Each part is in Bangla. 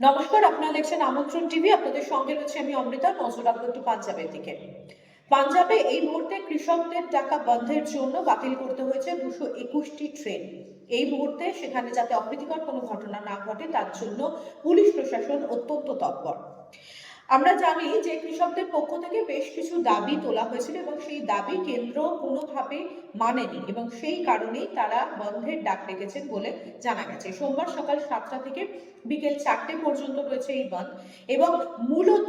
নমস্কার, আপনারা দেখছেন আমন্ত্রণ টিভি। আপনাদের সঙ্গে রয়েছে আমি অমৃতা। নজর রাখব একটু পাঞ্জাবের দিকে। পাঞ্জাবে এই মুহূর্তে কৃষকদের টাকা বন্ধের জন্য বাতিল করতে হয়েছে দুশো একুশটি ট্রেন। এই মুহূর্তে সেখানে যাতে অপ্রীতিকর কোনো ঘটনা না ঘটে, তার জন্য পুলিশ প্রশাসন অত্যন্ত তৎপর। আমরা জানি যে কৃষকদের পক্ষ থেকে বেশ কিছু দাবি তোলা হয়েছিল এবং সেই দাবি কেন্দ্র কোনোভাবে মানেনি এবং সেই কারণেই তারা বন্ধের ডাক রেখেছেন বলে জানা গেছে। সোমবার সকাল সাতটা থেকে বিকেল চারটে পর্যন্ত রয়েছে এই বন্ধ এবং মূলত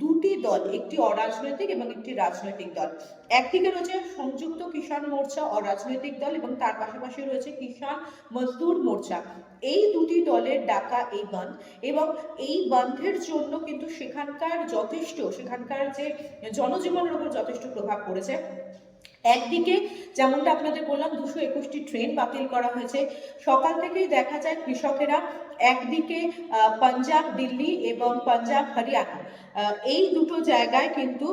দুটি দল, একটি অরাজনৈতিক এবং একটি রাজনৈতিক দল। একদিকে রয়েছে সংযুক্ত কিষাণ মোর্চা অরাজনৈতিক দল এবং তার পাশাপাশি রয়েছে কিষাণ মজদুর মোর্চা। এই দুটি দলের ডাকা এই বন্ধ এবং এই বন্ধের জন্য কিন্তু সেখানকার যথেষ্ট, সেখানকার যে জনজীবনের উপর যথেষ্ট প্রভাব পড়েছে। একদিকে যেমনটা আপনাদের বললাম, দুশো একুশটি ট্রেন বাতিল করা হয়েছে। সকাল থেকেই দেখা যায় কৃষকেরা একদিকে পাঞ্জাব, দিল্লি এবং পাঞ্জাব, হরিয়ানা। এই দুটো জায়গায় কিন্তু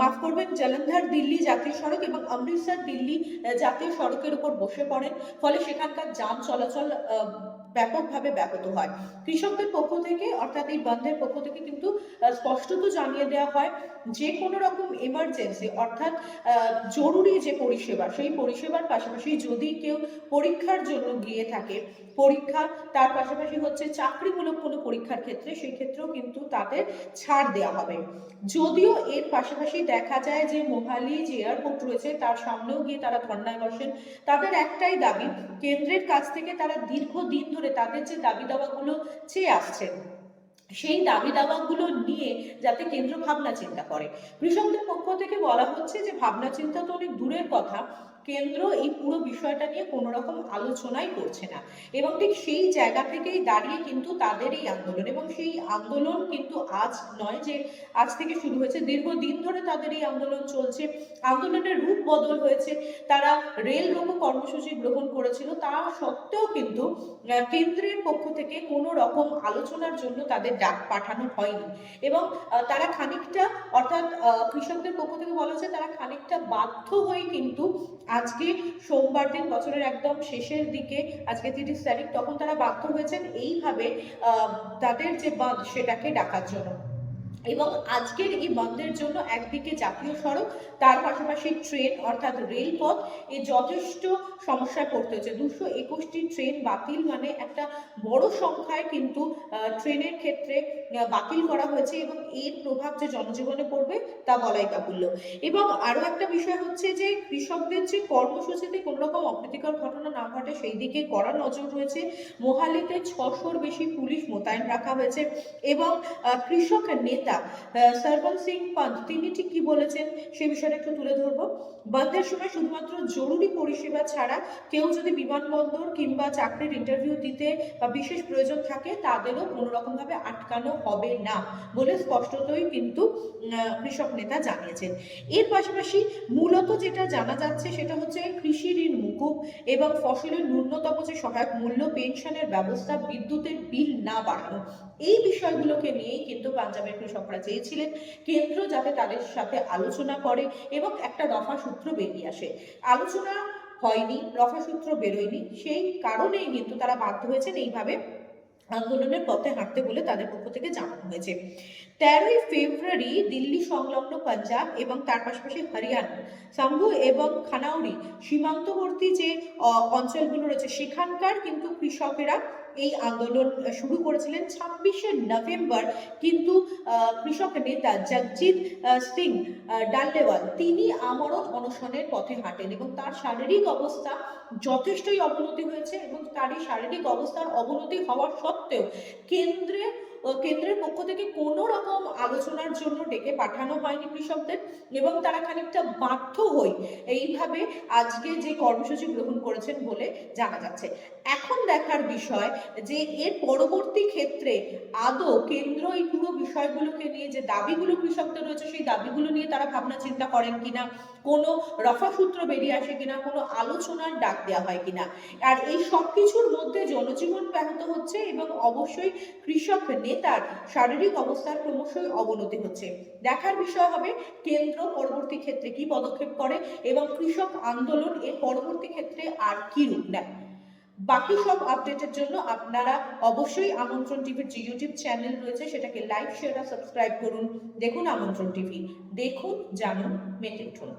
মাফ করবেন, জলন্ধর দিল্লি জাতীয় সড়ক এবং অমৃতসর দিল্লি জাতীয় সড়কের উপর বসে পড়েন। ফলে সেখানকার যান চলাচল ব্যাপকভাবে ব্যাহত হয়। কৃষকদের পক্ষ থেকে, অর্থাৎ এই বন্ধের পক্ষ থেকে কিন্তু স্পষ্টত জানিয়ে দেওয়া হয় যে কোনো রকম এমার্জেন্সি অর্থাৎ জরুরি যে পরিষেবা, সেই পরিষেবার পাশাপাশি যদি কেউ পরীক্ষার জন্য গিয়ে থাকে, পরীক্ষা তার পাশাপাশি হচ্ছে চাকরিমূলক কোনো পরীক্ষার ক্ষেত্রে, সেই ক্ষেত্রেও কিন্তু তাদের ছাড় দেওয়া হবে। যদিও এর পাশাপাশি দেখা যায় যে মোহালি যে এয়ারপোর্ট রয়েছে, তার সামনেও গিয়ে তারা ধর্নায় বসেন। তাদের একটাই দাবি, কেন্দ্রের কাছ থেকে তারা দীর্ঘদিন ধরে তাদের যে দাবি দাওয়াগুলো চেয়ে আসছেন সেই দাবি দাওয়াগুলো নিয়ে যাতে কেন্দ্র ভাবনা চিন্তা করে। কৃষকদের পক্ষ থেকে বলা হচ্ছে যে ভাবনা চিন্তা তো অনেক দূরের কথা কেন্দ্র এই পুরো বিষয়টা নিয়ে কোনো রকম আলোচনাই করছে না। এবং ঠিক সেই জায়গা থেকেই দাঁড়িয়ে কিন্তু তাদের এই আন্দোলন। এবং সেই আন্দোলন কিন্তু আজ নয় যে আজ থেকে শুরু হয়েছে। দীর্ঘদিন ধরে তাদের এই আন্দোলন চলছে। আন্দোলনের রূপ বদল হয়েছে। তারা রেল রোকো কর্মসূচি গ্রহণ করেছিল। তা সত্ত্বেও কিন্তু কেন্দ্রের পক্ষ থেকে কোনো রকম আলোচনার জন্য তাদের ডাক পাঠানো হয়নি। এবং তারা খানিকটা অর্থাৎ কৃষকদের পক্ষ থেকে বলা হচ্ছে তারা খানিকটা বাধ্য হয়ে কিন্তু আজকে সোমবার দিন, বছরের একদম শেষের দিকে আজকে তিরিশ তারিখ তখন তারা বাধ্য হয়েছেন এইভাবে তাদের যে বাঁধ সেটাকে ডাকার জন্য। এবং আজকের এই বন্ধের জন্য একদিকে জাতীয় সড়ক, তার পাশাপাশি ট্রেন অর্থাৎ রেলপথ, এ যথেষ্ট সমস্যায় পড়তে হচ্ছে। দুশো একুশটি ট্রেন বাতিল মানে একটা বড় সংখ্যায় কিন্তু ট্রেনের ক্ষেত্রে বাতিল করা হয়েছে এবং এর প্রভাব যে জনজীবনে পড়বে তা বলাই বাহুল্য এবং আরও একটা বিষয় হচ্ছে যে, কৃষকদের যে কর্মসূচিতে কোনো রকম অপ্রীতিকর ঘটনা না ঘটে, সেই দিকে কড়া নজর রয়েছে। মোহালিতে ছশোর বেশি পুলিশ মোতায়েন রাখা হয়েছে এবং কৃষক নেতা আহ, সরবন সিং পান্ত তিনি ঠিক কি বলেছেন? সে বিষয়টা একটু তুলে ধরবো। বন্ধের সময় শুধুমাত্র জরুরি পরিষেবা ছাড়া কেউ যদি বিমানবন্দর কিংবা চাকরির ইন্টারভিউ দিতে বা বিশেষ প্রয়োজন থাকে তাদেরও কোনো রকমভাবে আটকানো হবে না বলে স্পষ্টতই কিন্তু কৃষক নেতা জানিয়েছেন। এর পাশাপাশি মূলত যেটা জানা যাচ্ছে সেটা হচ্ছে কৃষি ঋণ মুকুব এবং ফসলের ন্যূনতম যে সহায়ক মূল্য পেনশনের ব্যবস্থা বিদ্যুতের বিল না বাড়ানো। এই বিষয়গুলোকে নিয়েই কিন্তু পাঞ্জাবের কৃষকরা চেয়েছিলেন। কেন্দ্র যাতে তাদের সাথে আলোচনা করে এবং একটা রফা সূত্র বেরিয়ে আসে। আলোচনা হয়নি, রফা সূত্র বেরোয়নি। সেই কারণেই কিন্তু তারা বাধ্য হয়েছেন এইভাবে আন্দোলনের পথে হাঁটতে বলে তাদের পক্ষ থেকে জানানো হয়েছে। তেরোই ফেব্রুয়ারি দিল্লি সংলগ্ন পাঞ্জাব এবং তার পাশাপাশি হরিয়ানা সাম্ভু এবং খানাউরি সীমান্তবর্তী যে অঞ্চলগুলো রয়েছে, সেখানকার কিন্তু কৃষকেরা এই আন্দোলন শুরু করেছিলেন ছাব্বিশে নভেম্বর। কিন্তু কৃষক নেতা জগজিৎ সিং ডাল্লেওয়াল তিনি আমরণ অনশনের পথে হাঁটেন এবং তার শারীরিক অবস্থা যথেষ্টই অবনতি হয়েছে এবং তার এই শারীরিক অবস্থার অবনতি হওয়া সত্ত্বেও কেন্দ্রে কেন্দ্রের পক্ষ থেকে কোনো রকম আলোচনার জন্য ডেকে পাঠানো হয়নি কৃষকদের এবং তারা খানিকটা বাধ্য হই এইভাবে আজকে যে কর্মসূচি গ্রহণ করেছেন বলে জানা যাচ্ছে। এখন দেখার বিষয় যে এর পরবর্তী ক্ষেত্রে আদৌ কেন্দ্র এই পুরো বিষয়গুলোকে নিয়ে যে দাবিগুলো কৃষকদের রয়েছে, সেই দাবিগুলো নিয়ে তারা ভাবনা চিন্তা করেন কিনা, কোনো রফা সূত্র বেরিয়ে আসে কিনা, কোনো আলোচনার ডাক দেওয়া হয় কিনা। আর এই সব কিছুর মধ্যে জনজীবন ব্যাহত হচ্ছে এবং অবশ্যই কৃষক নেতার শারীরিক অবস্থার ক্রমশই অবনতি হচ্ছে। দেখার বিষয় হবে, কেন্দ্র পরবর্তী ক্ষেত্রে কি পদক্ষেপ করে এবং কৃষক আন্দোলন এর পরবর্তী ক্ষেত্রে আর কি রূপ নেয়? বাকি সব আপডেটের জন্য আপনারা অবশ্যই আমন্ত্রণ টিভির যে ইউটিউব চ্যানেল রয়েছে, সেটাকে লাইক শেয়ার আর সাবস্ক্রাইব করুন। দেখুন আমন্ত্রণ টিভি। দেখুন, জানুন, মেতে উঠুন।